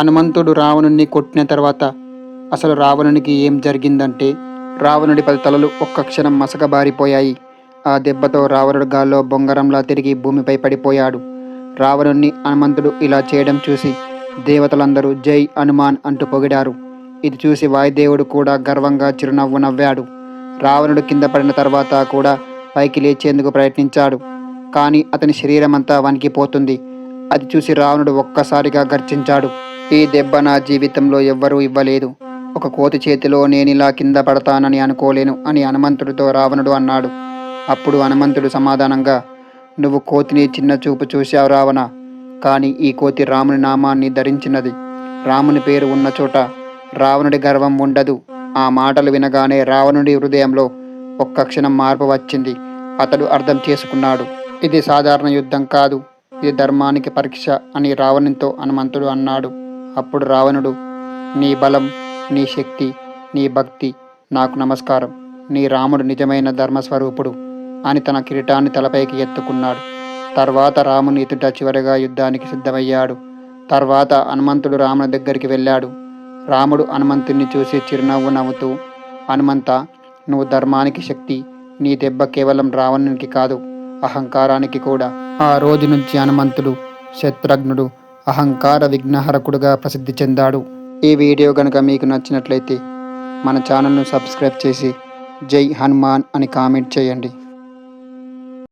హనుమంతుడు రావణుణ్ణి కొట్టిన తర్వాత అసలు రావణునికి ఏం జరిగిందంటే రావణుడి పది తలలు ఒక్క క్షణం మసకబారిపోయాయి. ఆ దెబ్బతో రావణుడు గాల్లో బొంగరంలా తిరిగి భూమిపై పడిపోయాడు. రావణుణ్ణి హనుమంతుడు ఇలా చేయడం చూసి దేవతలందరూ జై హనుమాన్ అంటూ పొగిడారు. ఇది చూసి వాయుదేవుడు కూడా గర్వంగా చిరునవ్వు నవ్వాడు. రావణుడు కింద పడిన తర్వాత కూడా పైకి లేచేందుకు ప్రయత్నించాడు. కానీ అతని శరీరమంతా వణికిపోతుంది. అది చూసి రావణుడు ఒక్కసారిగా గర్జించాడు. ఈ దెబ్బ నా జీవితంలో ఎవ్వరూ ఇవ్వలేదు. ఒక కోతి చేతిలో నేనిలా కింద పడతానని అనుకోలేను అని హనుమంతుడితో రావణుడు అన్నాడు. అప్పుడు హనుమంతుడు సమాధానంగా నువ్వు కోతిని చిన్న చూపు చూశావు రావణ కానీ ఈ కోతి రాముని నామాన్ని ధరించినది. రాముని పేరు ఉన్న చోట రావణుడి గర్వం ఉండదు. ఆ మాటలు వినగానే రావణుడి హృదయంలో ఒక్క క్షణం మార్పు వచ్చింది. అతడు అర్థం చేసుకున్నాడు. ఇది సాధారణ యుద్ధం కాదు. ఇది ధర్మానికి పరీక్ష అని రావణునితో హనుమంతుడు అన్నాడు. అప్పుడు రావణుడు నీ బలం నీ శక్తి నీ భక్తి నాకు నమస్కారం. నీ రాముడు నిజమైన ధర్మస్వరూపుడు అని తన కిరీటాన్ని తలపైకి ఎత్తుకున్నాడు. తర్వాత రాముని ఎదుట చివరిగా యుద్ధానికి సిద్ధమయ్యాడు. తర్వాత హనుమంతుడు రాముని దగ్గరికి వెళ్ళాడు. రాముడు హనుమంతుణ్ణి చూసి చిరునవ్వు నవ్వుతూ హనుమంత నువ్వు ధర్మానికి శక్తి నీ దెబ్బ కేవలం రావణునికి కాదు అహంకారానికి కూడా. ఆ రోజు నుంచి హనుమంతుడు శత్రుఘ్నుడు అహంకార విఘ్నహరకుడుగా ప్రసిద్ధి చెందాడు. ఈ వీడియో కనుక మీకు నచ్చినట్లయితే మన ఛానల్ను సబ్స్క్రైబ్ చేసి జై హనుమాన్ అని కామెంట్ చేయండి.